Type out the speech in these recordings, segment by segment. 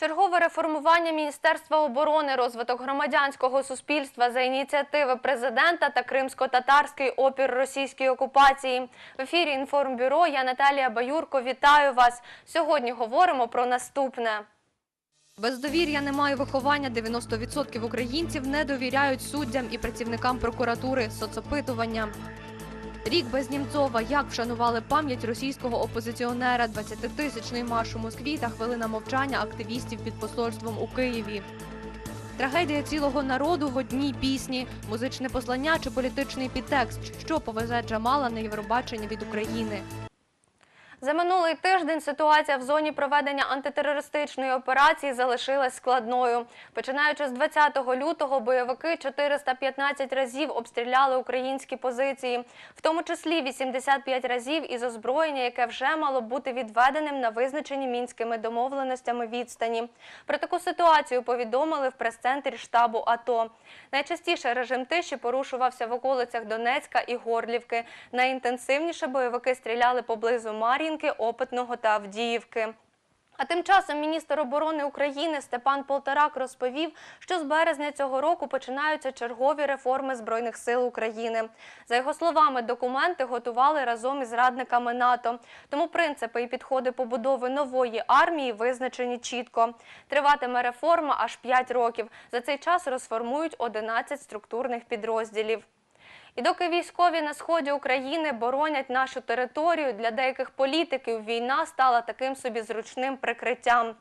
Чергове реформування Міністерства оборони, розвиток громадянського суспільства за ініціативи президента та кримсько-татарський опір російській окупації. В ефірі інформбюро я Наталія Баюрко. Вітаю вас. Сьогодні говоримо про наступне. Без довір'я немає виховання. 90% українців не довіряють суддям і працівникам прокуратури. Соцопитування. Рік без Німцова. Як вшанували пам'ять російського опозиціонера. 20-тисячний марш у Москві та хвилина мовчання активістів під посольством у Києві. Трагедія цілого народу в одній пісні, музичне послання чи політичний підтекст, що повезе Джамала на Євробачення від України. За минулий тиждень ситуація в зоні проведення антитерористичної операції залишилась складною. Починаючи з 20 лютого, бойовики 415 разів обстріляли українські позиції, в тому числі 85 разів із озброєння, яке вже мало бути відведеним на визначені мінськими домовленостями відстані. Про таку ситуацію повідомили в прес-центрі штабу АТО. Найчастіше режим тиші порушувався в околицях Донецька і Горлівки. Найінтенсивніше бойовики стріляли поблизу Мар'їнки, Опитного та Авдіївки. А тим часом міністр оборони України Степан Полторак розповів, що з березня цього року починаються чергові реформи Збройних сил України. За його словами, документи готували разом із радниками НАТО. Тому принципи і підходи побудови нової армії визначені чітко. Триватиме реформа аж 5 років. За цей час розформують 11 структурних підрозділів. І доки військові на сході України боронять нашу територію, для деяких політиків війна стала таким собі зручним прикриттям.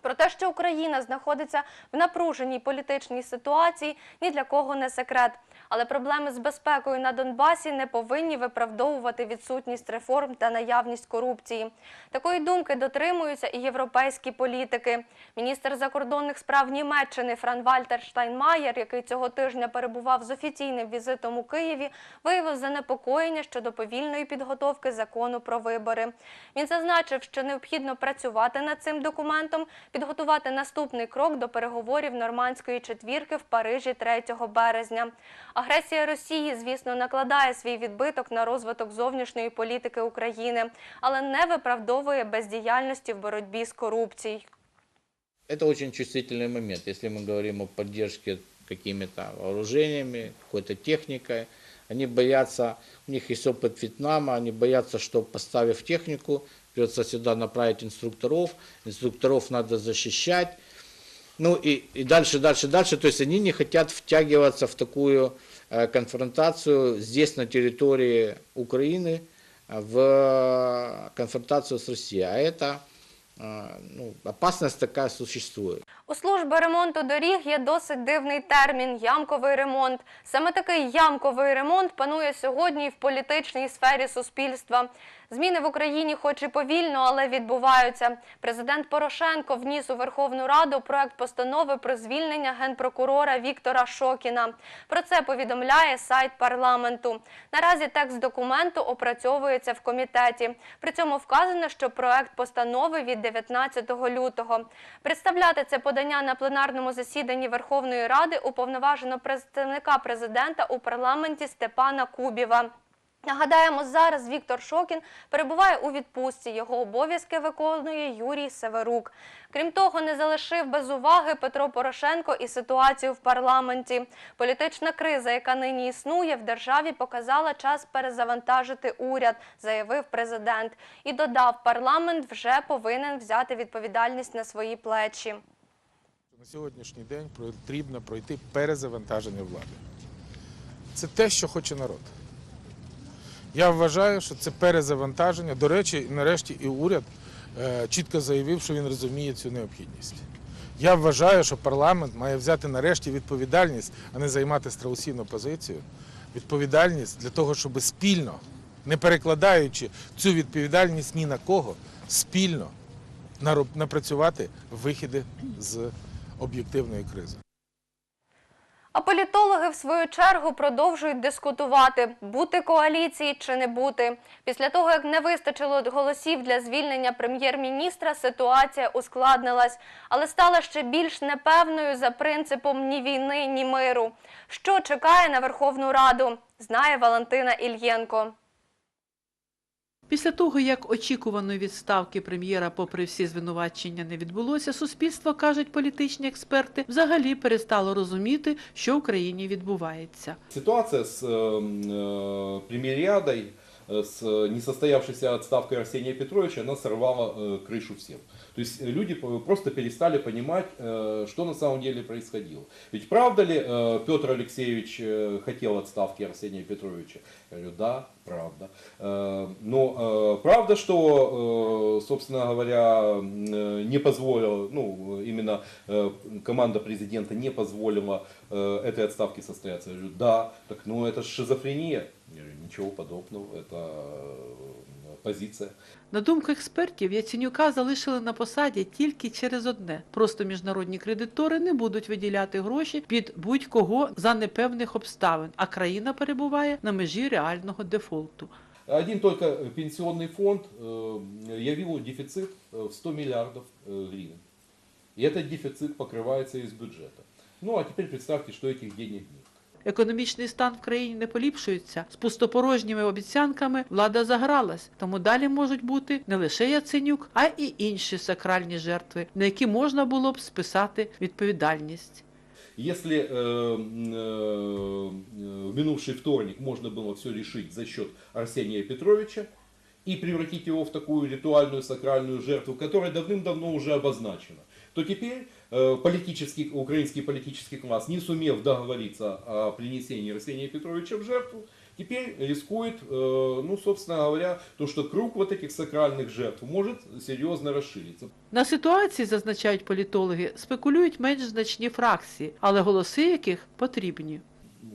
Про те, що Україна знаходиться в напруженій політичній ситуації, ні для кого не секрет. Але проблеми з безпекою на Донбасі не повинні виправдовувати відсутність реформ та наявність корупції. Такої думки дотримуються і європейські політики. Міністр закордонних справ Німеччини Фран Вальтер Штайнмаєр, який цього тижня перебував з офіційним візитом у Києві, виявив занепокоєння щодо повільної підготовки закону про вибори. Він зазначив, що необхідно працювати над цим документом, підготувати наступний крок до переговорів нормандської четвірки в Парижі 3 березня. Агресія Росії, звісно, накладає свій відбиток на розвиток зовнішньої політики України, але не виправдовує бездіяльності в боротьбі з корупцією. Это очень чувствительный момент, если мы говорим о поддержке какими-то вооружениями, какой-то техникой. Они боятся, у них есть опыт Вьетнама, они боятся, что поставив технику, придется сюда направить инструкторов, инструкторов надо защищать. Ну и, и дальше, дальше, дальше. То есть они не хотят втягиваться в такую э, конфронтацию здесь, на территории Украины, э, в конфронтацию с Россией. А это, э, ну, опасность такая существует. У служби ремонту доріг є досить дивний термін ямковий ремонт. Саме такий ямковий ремонт панує сьогодні і в політичній сфері суспільства. Зміни в Україні, хоч і повільно, але відбуваються. Президент Порошенко вніс у Верховну Раду проект постанови про звільнення генпрокурора Віктора Шокіна. Про це повідомляє сайт парламенту. Наразі текст документу опрацьовується в комітеті. При цьому вказано, що проект постанови від 19 лютого. Представляти це подання на пленарному засіданні Верховної Ради уповноважено представника президента у парламенті Степана Кубіва. Нагадаємо, зараз Віктор Шокін перебуває у відпустці. Його обов'язки виконує Юрій Северук. Крім того, не залишив без уваги Петро Порошенко і ситуацію в парламенті. Політична криза, яка нині існує в державі, показала час перезавантажити уряд, заявив президент. І додав, парламент вже повинен взяти відповідальність на свої плечі. На сьогоднішній день потрібно пройти перезавантаження влади. Це те, що хоче народ. Я вважаю, що це перезавантаження. До речі, нарешті і уряд е, чітко заявив, що він розуміє цю необхідність. Я вважаю, що парламент має взяти нарешті відповідальність, а не займати страусівну позицію. Відповідальність для того, щоб спільно, не перекладаючи цю відповідальність ні на кого, спільно напрацювати вихіди з об'єктивної кризи. А політологи в свою чергу продовжують дискутувати, бути коаліції чи не бути. Після того, як не вистачило голосів для звільнення прем'єр-міністра, ситуація ускладнилась, але стала ще більш непевною за принципом ні війни, ні миру. Що чекає на Верховну Раду, знає Валентина Ільєнко. Після того, як очікуваної відставки прем'єра, попри всі звинувачення, не відбулося, суспільство кажуть політичні експерти, взагалі перестало розуміти, що в країні відбувається. Ситуация с э, э, премьерядой, э, с несостоявшейся отставкой Арсения Петровича, она сорвала э, крышу всем. То есть э, люди просто перестали понимать, э, что на самом деле происходило. Ведь правда ли э, Петр Алексеевич хотел отставки Арсения Петровича? Я говорю, да, правда. Но правда, что, собственно говоря, не позволила, ну, именно команда президента не позволила этой отставке состояться? Я говорю, да. Так, ну это шизофрения. Я говорю, ничего подобного, это э, позиция. На думку експертів, Яценюка залишили на посаді тільки через одне: просто міжнародні кредитори не будуть виділяти гроші під будь-кого за непевних обставин, а країна перебуває на межі реального дефолту. Один только пенсионный фонд э, явил дефицит э, в 100 миллиардов э, гривен. И этот дефицит покрывается из бюджета. Ну а теперь представьте, что этих денег нет. Економічний стан в країні не поліпшується. З пустопорожніми обіцянками влада загралась, тому далі можуть бути не лише Яценюк, а й інші сакральні жертви, на які можна було б списати відповідальність. Если э, м, э, в минувший вторник можно было все решить за счет Арсения Петровича и превратить его в такую ритуальную сакральную жертву, которая давным-давно уже обозначена, то теперь э, политический, украинский политический класс, не сумев договориться о принесении Арсения Петровича в жертву, теперь рискует, э, ну, собственно говоря, то, что круг вот этих сакральных жертв может серьезно расшириться. На ситуації, зазначають політологи, спекулюють менш значні фракції, але голоси яких потрібні.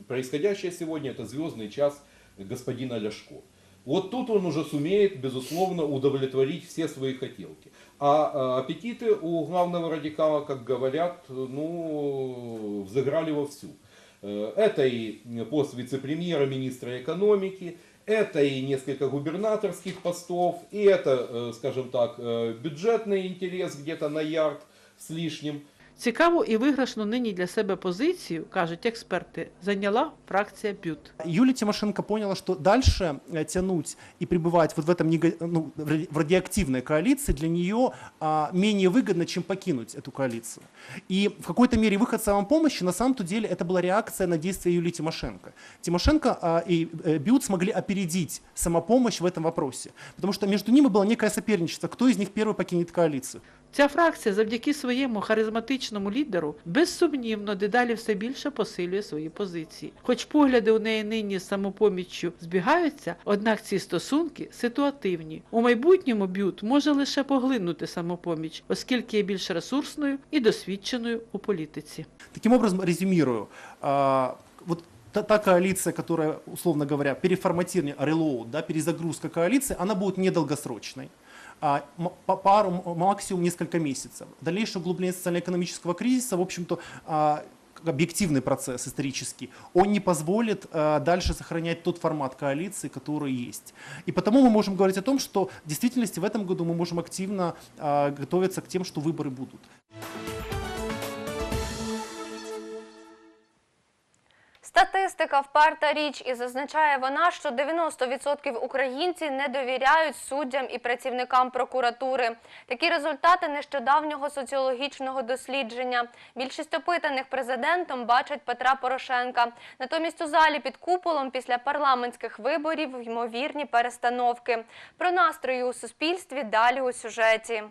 происходящее сегодня это звездный час господина Ляшко. Вот тут он уже сумеет, безусловно, удовлетворить все свои хотелки. А а, аппетиты у главного радикала, как говорят, ну, взыграли вовсю. Э, Это и пост вице-премьера, министра экономики, это и несколько губернаторских постов, и это, э, скажем так, э, бюджетный интерес где-то на ярд с лишним. Цікаву і виграшну нині для себе позицію, кажуть експерти, зайняла фракція Бют. Юлия Тимошенко поняла, что дальше э, тянуть и пребывать вот в этом нега- ну, в ради- в радиоактивной коалиции для нее а, менее выгодно, чем покинуть эту коалицию. И в какой-то мере выход самопомощи на самом-то деле это была реакция на действия Юлии Тимошенко. Тимошенко а, и э, Бют смогли опередить самопомощь в этом вопросе, потому что между ними было некое соперничество, кто из них первый покинет коалицию. Ця фракція завдяки своєму харизматичному лідеру безсумнівно дедалі все більше посилює свої позиції. Хоч погляди у неї нині з самопоміччю збігаються, однак ці стосунки ситуативні. У майбутньому б'ют може лише поглинути самопоміч, оскільки є більш ресурсною і досвідченою у політиці. Таким образом, резюмирую, а, вот та, та коалиция, которая, условно говоря, переформатирование, reload, да, перезагрузка коалиции, она будет недолгосрочной А, м- по пару, м- максимум несколько месяцев. Дальнейшее углубление социально-экономического кризиса, в общем-то, а, как объективный процесс исторический, он не позволит а, дальше сохранять тот формат коалиции, который есть. И потому мы можем говорить о том, что в действительности в этом году мы можем активно а, готовиться к тем, что выборы будут. Статистика вперта річ і зазначає вона, що 90% українців не довіряють суддям і працівникам прокуратури. Такі результати нещодавнього соціологічного дослідження. Більшість опитаних президентом бачать Петра Порошенка. Натомість у залі під куполом після парламентських виборів ймовірні перестановки. Про настрої у суспільстві далі у сюжеті.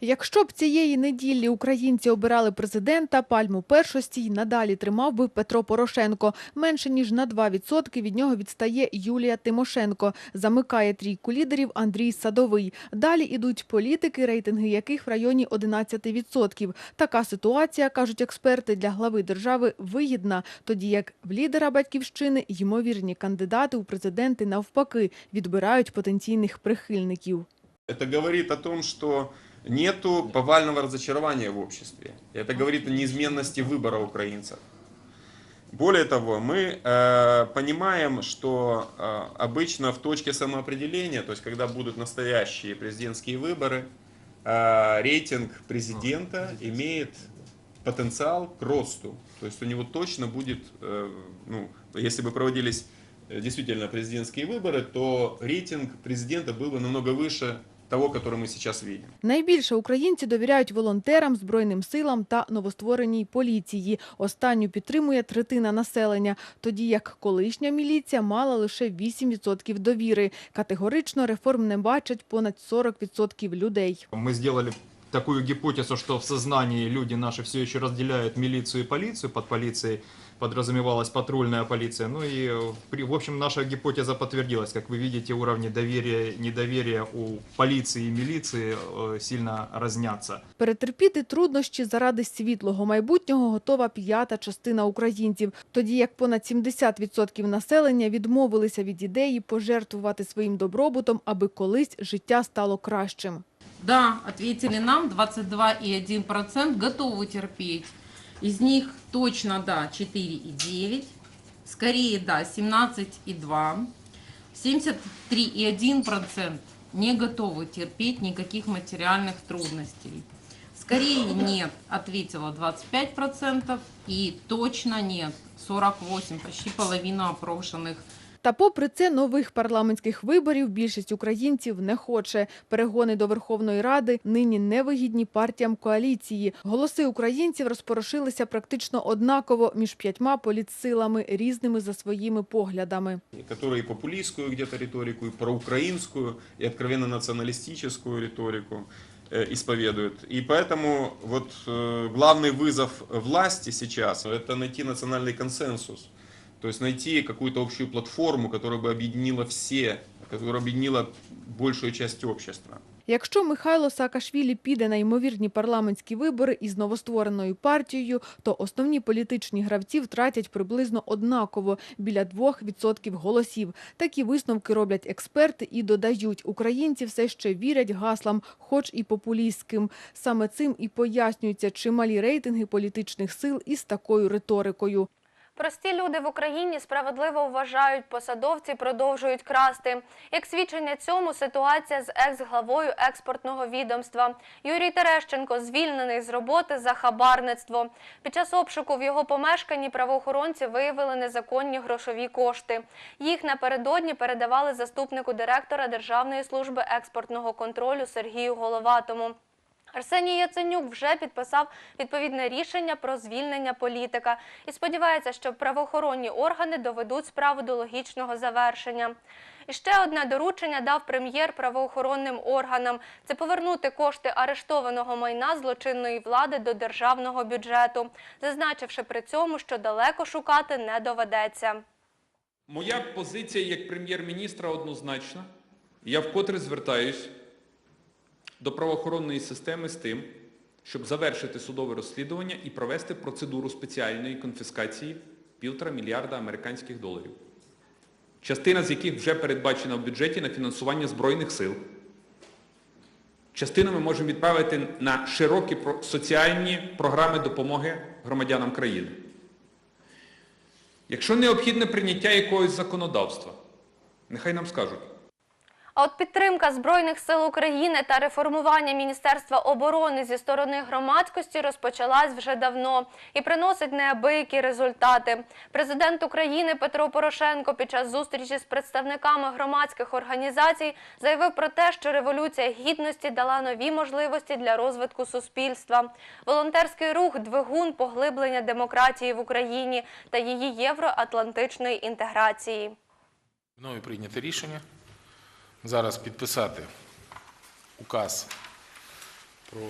Якщо б цієї неділі українці обирали президента, пальму першості й надалі тримав би Петро Порошенко. Менше ніж на 2% від нього відстає Юлія Тимошенко. Замикає трійку лідерів Андрій Садовий. Далі ідуть політики, рейтинги яких в районі 11%. Така ситуація, кажуть експерти, для глави держави вигідна, тоді як в лідера батьківщини ймовірні кандидати у президенти навпаки відбирають потенційних прихильників. Это говорит о том, что нету повального разочарования в обществе. Это говорит о неизменности выбора украинцев. Более того, мы э, понимаем, что э, обычно в точке самоопределения, то есть когда будут настоящие президентские выборы, э, рейтинг президента имеет потенциал к росту. То есть у него точно будет, э, ну, если бы проводились э, действительно президентские выборы, то рейтинг президента был бы намного выше того, который мы сейчас видим. Найбільше українці довіряють волонтерам, збройним силам та новоствореній поліції. Останню підтримує третина населення, тоді як колишня міліція мала лише 8% довіри. Категорично реформ не бачать понад 40% людей. Мы сделали такую гипотезу, что в сознании люди наши все еще разделяют милицию и полицию. Под полицией подразумевалась патрульная полиция. Ну и, э, при- в общем, наша гипотеза подтвердилась. Как вы видите, уровни доверия и недоверия у полиции и милиции э, сильно разнятся. Перетерпіти труднощі заради світлого майбутнього готова п'ята частина українців, тоді як понад 70% населення відмовилися від ідеї пожертвувати своїм добробутом, аби колись життя стало кращим. Да, ответили нам 22,1% готовы терпеть. Из них точно да 4,9, скорее да 17,2, 73,1% не готовы терпеть никаких материальных трудностей. Скорее нет, ответило 25% и точно нет 48, почти половина опрошенных Та попри це нових парламентських виборів більшість українців не хоче. Перегони до Верховної Ради нині невигідні партіям коаліції. Голоси українців розпорошилися практично однаково між п'ятьма політсилами, різними за своїми поглядами. которые и популистскую где-то риторику, и проукраинскую, и откровенно националистическую риторику э, исповедуют. И поэтому вот э, главный вызов власти сейчас – это найти национальный консенсус. То есть найти какую-то общую платформу, которая бы объединила все, которая объединила большую часть общества. Якщо Михайло Саакашвілі піде на ймовірні парламентські вибори із новоствореною партією, то основні політичні гравці втратять приблизно однаково – біля 2% голосів. Такі висновки роблять експерти і додають, українці все ще вірять гаслам, хоч і популістським. Саме цим і пояснюються чималі рейтинги політичних сил із такою риторикою. Прості люди в Україні справедливо вважають, посадовці продовжують красти. Як свідчення цьому ситуація з екс-главою експортного відомства. Юрій Терещенко звільнений з роботи за хабарництво. Під час обшуку в його помешканні правоохоронці виявили незаконні грошові кошти. Їх напередодні передавали заступнику директора Державної служби експортного контролю Сергію Головатому. Арсеній Яценюк вже підписав відповідне рішення про звільнення політика і сподівається, що правоохоронні органи доведуть справу до логічного завершення. І ще одне доручення дав прем'єр правоохоронним органам – це повернути кошти арештованого майна злочинної влади до державного бюджету, зазначивши при цьому, що далеко шукати не доведеться. Моя позиція як прем'єр-міністра однозначна. Я вкотре звертаюсь до правоохоронної системи з тим, щоб завершити судове розслідування і провести процедуру спеціальної конфіскації півтора мільярда американських доларів, частина з яких вже передбачена в бюджеті на фінансування Збройних сил. Частину ми можемо відправити на широкі соціальні програми допомоги громадянам країни. Якщо необхідне прийняття якогось законодавства, нехай нам скажуть. А от підтримка Збройних сил України та реформування Міністерства оборони зі сторони громадськості розпочалась вже давно і приносить неабиякі результати. Президент України Петро Порошенко під час зустрічі з представниками громадських організацій заявив про те, що революція гідності дала нові можливості для розвитку суспільства. Волонтерський рух двигун поглиблення демократії в Україні та її євроатлантичної інтеграції. Мною прийнято рішення зараз підписати указ про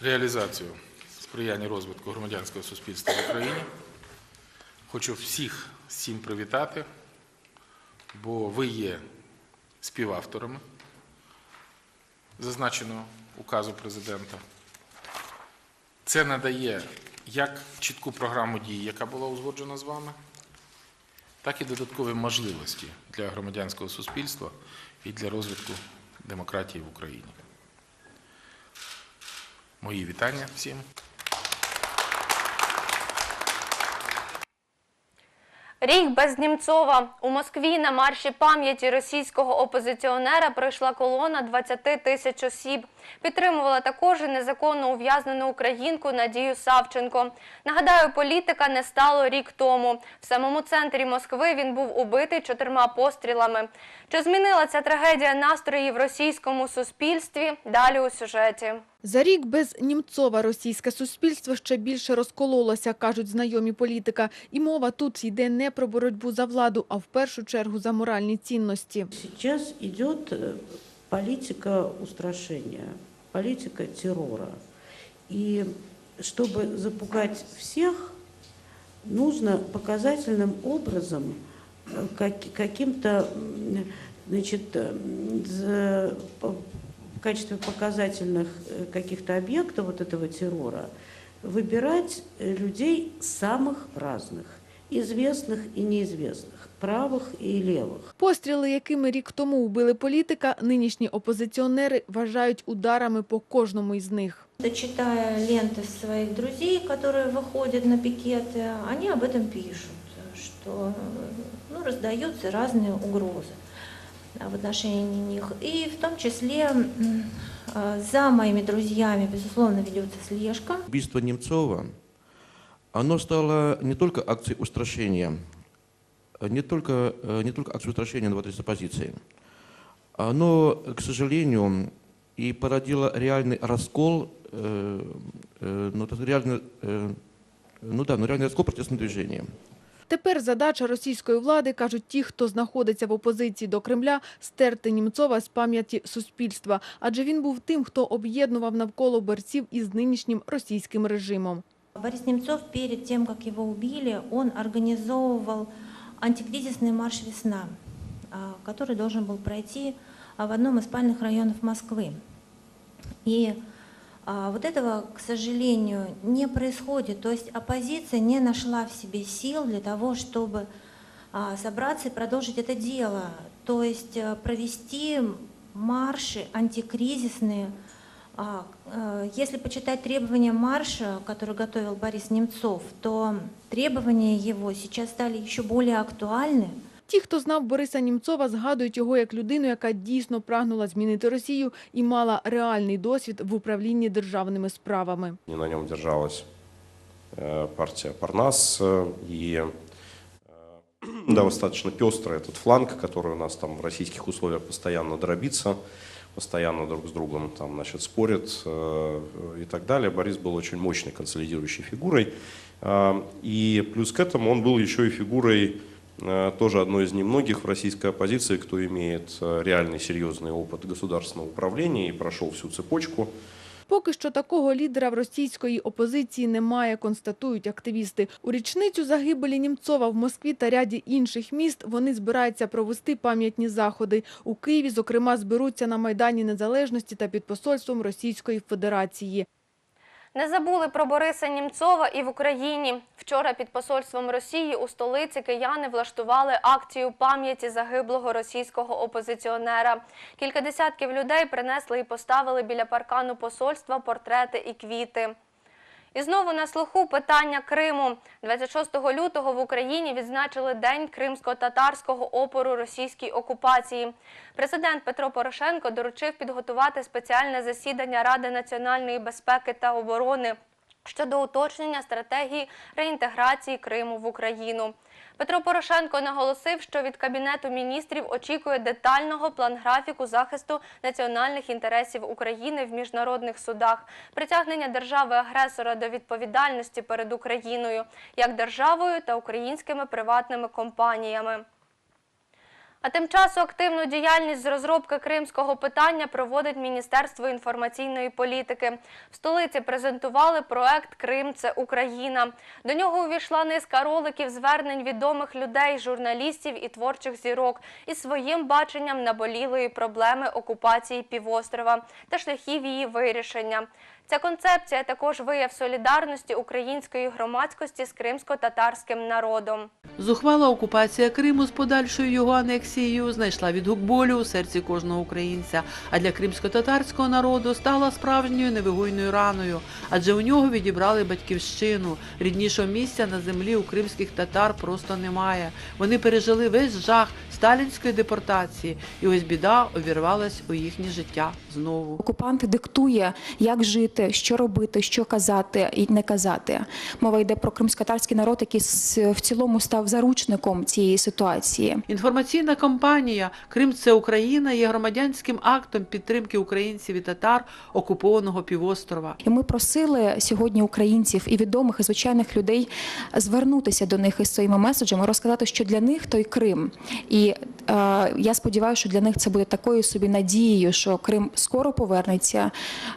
реалізацію сприяння розвитку громадянського суспільства в Україні. Хочу всіх цим привітати, бо ви є співавторами зазначеного указу президента. Це надає як чітку програму дій, яка була узгоджена з вами, так і додаткові можливості для громадянського суспільства і для розвитку демократії в Україні. Мої вітання всім. Рік без Німцова. У Москві на марші пам'яті російського опозиціонера прийшла колона 20 тисяч осіб. Підтримувала також незаконно ув'язнену українку Надію Савченко. Нагадаю, політика не стало рік тому. В самому центрі Москви він був убитий чотирма пострілами. Чи змінила ця трагедія настрої в російському суспільстві? Далі у сюжеті. За рік без Німцова російське суспільство ще більше розкололося, кажуть знайомі політика. І мова тут йде не про боротьбу за владу, а в першу чергу за моральні цінності. Сейчас идет э, политика устрашения, политика террора. И чтобы запугать всех, нужно показательным образом э, как- каким-то значит, э, в качестве показательных э, каких-то объектов вот этого террора выбирать людей самых разных, известных и неизвестных, правых и левых. Постріли, якими рік тому убили політика, нинішні опозиціонери вважають ударами по кожному із них. Да, Читая ленты своих друзей, которые выходят на пикеты, они об этом пишут, что ну, раздаются разные угрозы а, в отношении них. И в том числе м, а, за моими друзьями, безусловно, ведется слежка. Убийство Немцова, оно стало не только акцией устрашения, э, не только, э, не только акцией устрашения в адрес оппозиции, оно, к сожалению, и породило реальный раскол, э, э, ну, это реально, э, ну да, ну, реальный раскол протестного движения. Тепер задача російської влади, кажуть ті, хто знаходиться в опозиції до Кремля, стерти Німцова з пам'яті суспільства. Адже він був тим, хто об'єднував навколо борців із нинішнім російським режимом. Борис Немцов перед тем, как его убили, он организовывал антикризисный марш «Весна», а, который должен был пройти а, в одном из спальных районов Москвы. И а, вот этого, к сожалению, не происходит. То есть оппозиция не нашла в себе сил для того, чтобы собраться и продолжить это дело. То есть а, провести марши антикризисные, э, Если почитать требования марша, который готовил Борис Немцов, то требования его сейчас стали еще более актуальны. Ті, хто знав Бориса Німцова, згадують його як людину, яка дійсно прагнула змінити Росію і мала реальний досвід в управлінні державними справами. И на нем держалась э, партия Парнас э, и э, достаточно пестрый этот фланг, который у нас там в российских условиях постоянно дробится, постоянно друг с другом там, значит, спорят э, и так далее. Борис был очень мощной консолидирующей фигурой. Э, И плюс к этому он был еще и фигурой э, тоже одной из немногих в российской оппозиции, кто имеет реальный серьезный опыт государственного управления и прошел всю цепочку. Поки що такого лідера в російської опозиції немає, констатують активісти. У річницю загибелі Німцова в Москві та ряді інших міст вони збираються провести пам'ятні заходи. У Києві, зокрема, зберуться на Майдані Незалежності та під посольством Російської Федерації. Не забули про Бориса Німцова і в Україні. Вчора під посольством Росії у столиці кияни влаштували акцію пам'яті загиблого російського опозиціонера. Кілька десятків людей принесли і поставили біля паркану посольства портрети і квіти. І знову на слуху питання Криму. 26 лютого в Україні відзначили День кримсько-татарського опору російській окупації. Президент Петро Порошенко доручив підготувати спеціальне засідання Ради національної безпеки та оборони щодо уточнення стратегії реінтеграції Криму в Україну. Петро Порошенко наголосив, що від Кабінету міністрів очікує детального план-графіку захисту національних інтересів України в міжнародних судах, притягнення держави-агресора до відповідальності перед Україною як державою та українськими приватними компаніями. А тим часом активну діяльність з розробки кримського питання проводить Міністерство інформаційної політики. В столиці презентували проект Крим це Україна. До нього увійшла низка роликів звернень відомих людей, журналістів і творчих зірок із своїм баченням наболілої проблеми окупації півострова та шляхів її вирішення. Ця концепція також вияв солідарності української громадськості з кримсько-татарським народом. Зухвала окупація Криму з подальшою його анексією знайшла відгук болю у серці кожного українця, а для кримсько-татарського народу стала справжньою невигойною раною, адже у нього відібрали батьківщину. Ріднішого місця на землі у кримських татар просто немає. Вони пережили весь жах сталінської депортації, і ось біда увірвалась у їхнє життя знову. Окупант диктує, як жити, що робити, що казати і не казати. Мова йде про кримськотарський народ, який в цілому став заручником цієї ситуації. Інформаційна кампанія Крим це Україна є громадянським актом підтримки українців і татар окупованого півострова. І ми просили сьогодні українців і відомих і звичайних людей звернутися до них із своїми меседжами, розказати, що для них той Крим. І е, я сподіваюся, що для них це буде такою собі надією, що Крим скоро повернеться,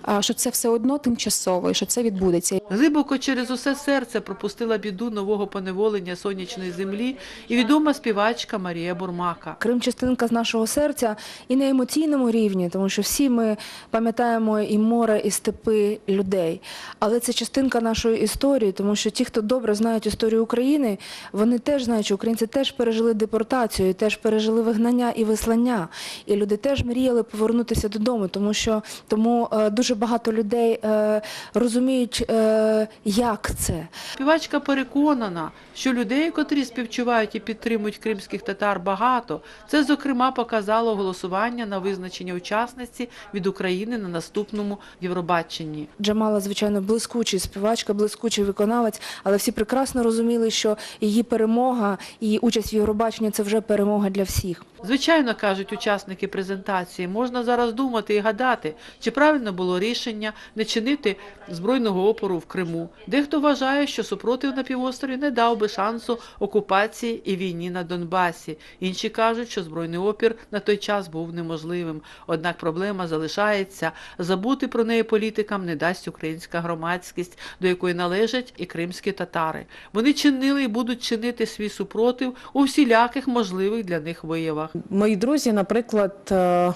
е, що це все одно тимчасово, і що це відбудеться. Глибоко через усе серце пропустила біду нового поневолення сонячної землі і відома співачка Марія Бурмака. Крим частинка з нашого серця і на емоційному рівні, тому що всі ми пам'ятаємо і море, і степи людей. Але це частинка нашої історії, тому що ті, хто добре знають історію України, вони теж знають, що українці теж пережили депортацію, і теж пережили вигнання і вислання. І люди теж мріяли повернутися додому, тому що тому е, дуже багато людей е, розуміють, е, як це. Співачка переконана, що людей, котрі співчувають і підтримують кримських татар, багато. Це, зокрема, показало голосування на визначення учасниці від України на наступному Євробаченні. Джамала, звичайно, блискучий співачка, блискучий виконавець, але всі прекрасно розуміли, що її перемога і участь в Євробаченні це вже перемога для всіх. Звичайно, кажуть учасники презентації, можна зараз думати і гадати, чи правильно було рішення не чинити збройного опору в Криму. Дехто вважає, що супротив на півострові не дав би шансу окупації і війні на Донбасі. Інші кажуть, що збройний опір на той час був неможливим. Однак проблема залишається. Забути про неї політикам не дасть українська громадськість, до якої належать і кримські татари. Вони чинили і будуть чинити свій супротив у всіляких можливих для них виявах. Мої друзі, наприклад, е,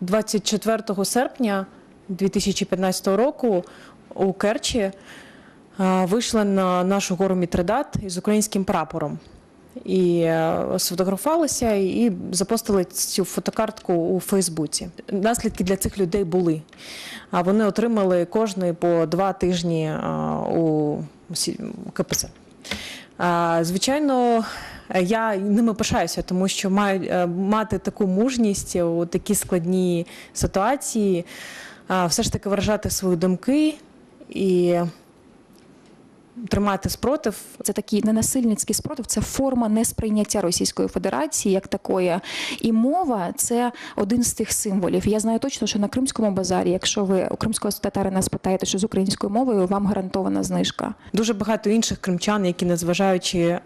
24 серпня 2015 року у Керчі е, вийшли на нашу гору Мітридат із українським прапором. І е, сфотографувалися і запостили цю фотокартку у Фейсбуці. Наслідки для цих людей були. А вони отримали кожний по два тижні е, у. А, Звичайно, я ними пишаюся, тому що маю е, мати таку мужність у такі складні ситуації, все ж таки виражати свої думки. І тримати спротив. Це такий ненасильницький спротив, це форма несприйняття Російської Федерації як такої. І мова це один з тих символів. Я знаю точно, що на Кримському базарі, якщо ви у кримського татарина спитаєте, що з українською мовою, вам гарантована знижка. Дуже багато інших кримчан, які, незважаючи е,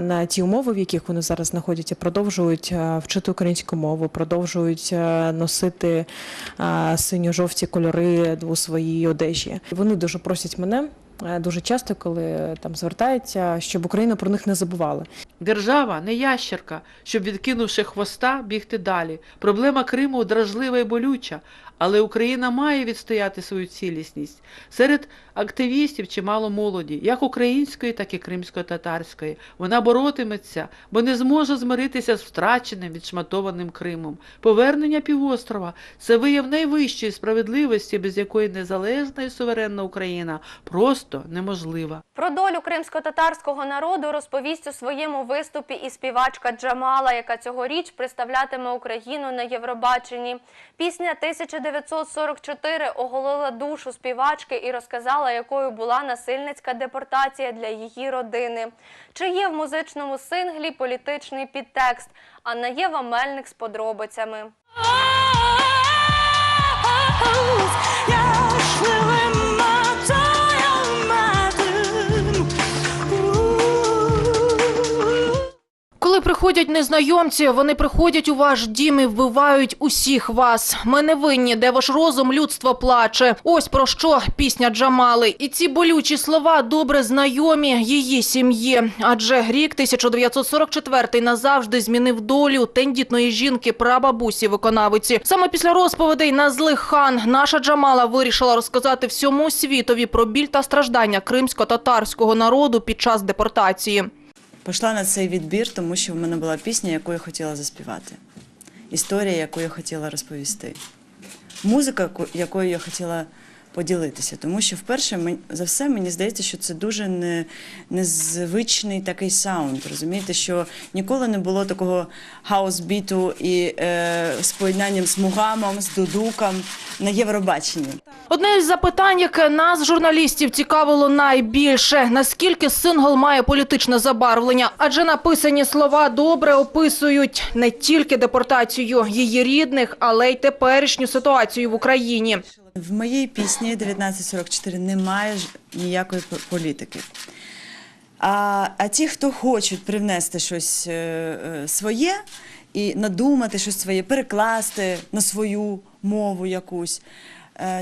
на ті умови, в яких вони зараз знаходяться, продовжують е, вчити українську мову, продовжують е, носити синьо-жовті кольори у своїй одежі. Вони дуже просять мене. Е, Дуже часто, коли там звертаються, щоб Україна про них не забувала. Держава не ящерка, щоб відкинувши хвоста, бігти далі. Проблема Криму дражлива і болюча, але Україна має відстояти свою цілісність. Серед активістів чимало молоді, як української, так і кримсько-татарської. Вона боротиметься, бо не зможе змиритися з втраченим, відшматованим Кримом. Повернення півострова це вияв найвищої справедливості, без якої незалежна і суверенна Україна просто неможлива. Про долю кримсько-татарського народу розповість у своєму виступі і співачка Джамала, яка цьогоріч представлятиме Україну на Євробаченні. Пісня 1944 оголила душу співачки і розказала, якою була насильницька депортація для її родини. Чи є в музичному синглі політичний підтекст? Анна Єва Мельник з подробицями. Коли приходять незнайомці, вони приходять у ваш дім і вбивають усіх вас. Ми не винні, де ваш розум людство плаче. Ось про що пісня Джамали. І ці болючі слова добре знайомі її сім'ї. Адже рік 1944 назавжди змінив долю тендітної жінки прабабусі виконавиці. Саме після розповідей на злих хан наша Джамала вирішила розказати всьому світові про біль та страждання кримсько-татарського народу під час депортації. Пішла на цей відбір, тому що в мене була пісня, яку я хотіла заспівати, історія, яку я хотіла розповісти, музика, якою я хотіла поділитися. Тому що, вперше, за все, мені здається, що це дуже не, незвичний такий саунд. Розумієте, що ніколи не було такого хаус-біту і е, з поєднанням з мугамом, з дудуком на Євробаченні. Одне із запитань, яке нас, журналістів, цікавило найбільше: наскільки сингл має політичне забарвлення? Адже написані слова добре описують не тільки депортацію її рідних, але й теперішню ситуацію в Україні. В моїй пісні 1944 немає ніякої політики. А, а ті, хто хочуть привнести щось е, е, своє і надумати щось своє, перекласти на свою мову якусь,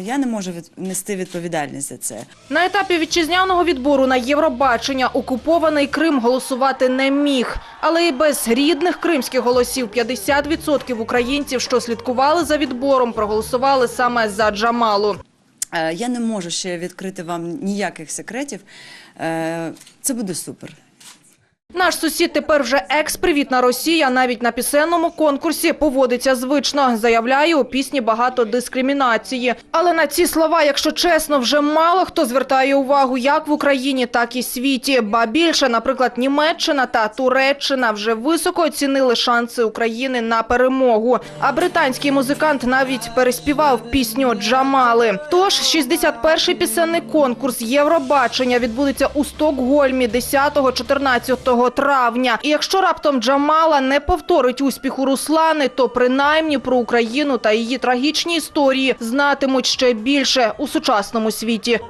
я не можу нести відповідальність за це. На етапі вітчизняного відбору на Євробачення окупований Крим голосувати не міг. Але і без рідних кримських голосів 50% українців, що слідкували за відбором, проголосували саме за Джамалу. Е, Я не можу ще відкрити вам ніяких секретів. Е, Це буде супер. Наш сусід тепер вже екс-привітна Росія навіть на пісенному конкурсі поводиться звично. Заявляє, у пісні багато дискримінації. Але на ці слова, якщо чесно, вже мало хто звертає увагу як в Україні, так і світі. Ба більше, наприклад, Німеччина та Туреччина вже високо оцінили шанси України на перемогу. А британський музикант навіть переспівав пісню Джамали. Тож 61-й пісенний конкурс Євробачення відбудеться у Стокгольмі 10-14 травня. І якщо раптом Джамала не повторить успіху Руслани, то принаймні про Україну та її трагічні історії знатимуть ще більше у сучасному світі.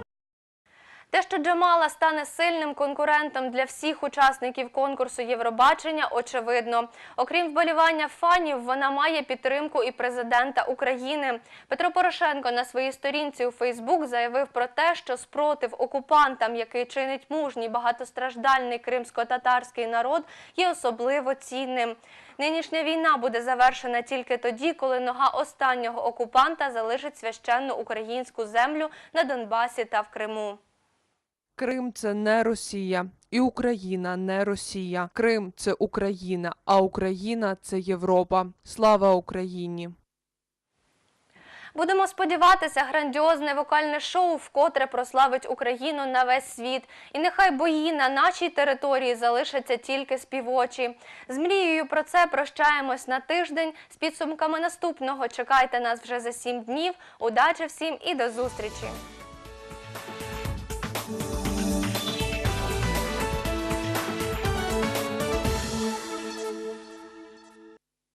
Те, що Джамала стане сильним конкурентом для всіх учасників конкурсу Євробачення, очевидно. Окрім вболівання фанів, вона має підтримку і президента України. Петро Порошенко на своїй сторінці у Фейсбук заявив про те, що спротив окупантам, який чинить мужній багатостраждальний кримсько-татарський народ, є особливо цінним. Нинішня війна буде завершена тільки тоді, коли нога останнього окупанта залишить священну українську землю на Донбасі та в Криму. Крим це не Росія, і Україна не Росія. Крим це Україна, а Україна це Європа. Слава Україні! Будемо сподіватися, грандіозне вокальне шоу вкотре прославить Україну на весь світ. І нехай бої на нашій території залишаться тільки співочі. З мрією про це прощаємось на тиждень. З підсумками наступного чекайте нас вже за сім днів. Удачі всім і до зустрічі!